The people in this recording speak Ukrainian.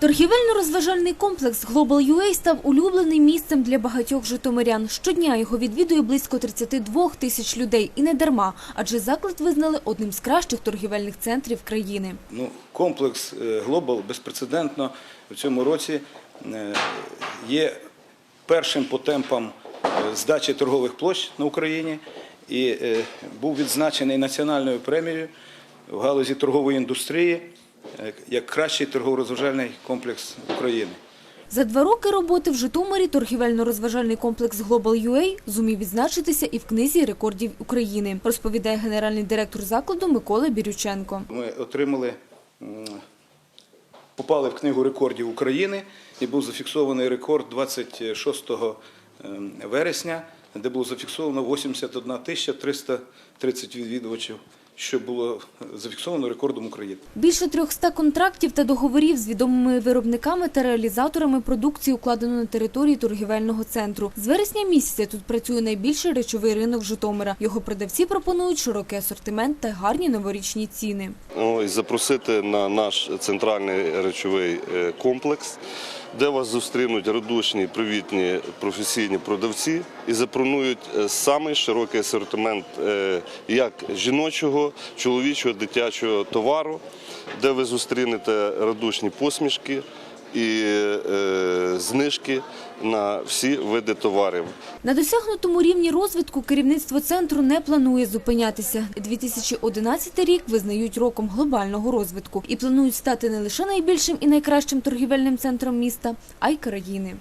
Торгівельно-розважальний комплекс Global UA став улюбленим місцем для багатьох житомирян. Щодня його відвідує близько 32 тисяч людей. І не дарма, адже заклад визнали одним з кращих торгівельних центрів країни. Ну, комплекс е, Global безпрецедентно в цьому році е, є першим по темпам е, здачі торгових площ на Україні і був відзначений національною премією в галузі торгової індустрії як кращий торгово-розважальний комплекс України. За два роки роботи в Житомирі торгівельно-розважальний комплекс Global UA зумів відзначитися і в книзі рекордів України, розповідає генеральний директор закладу Микола Бірюченко. Ми отримали, попали в книгу рекордів України і був зафіксований рекорд 26 ем, вересня, де було зафіксовано 81 тисяча 330 відвідувачів, що було зафіксовано рекордом України. Більше 300 контрактів та договорів з відомими виробниками та реалізаторами продукції укладено на території торгівельного центру. З вересня місяця тут працює найбільший речовий ринок Житомира. Його продавці пропонують широкий асортимент та гарні новорічні ціни. Ну, і запросити на наш центральний речовий е, комплекс, де вас зустрінуть радушні, привітні професійні продавці і запропонують е, самий широкий асортимент е, як жіночого, чоловічого, дитячого товару, де ви зустрінете радушні посмішки і е, знижки на всі види товарів. На досягнутому рівні розвитку керівництво центру не планує зупинятися. 2011 рік визнають роком глобального розвитку і планують стати не лише найбільшим і найкращим торгівельним центром міста, а й країни.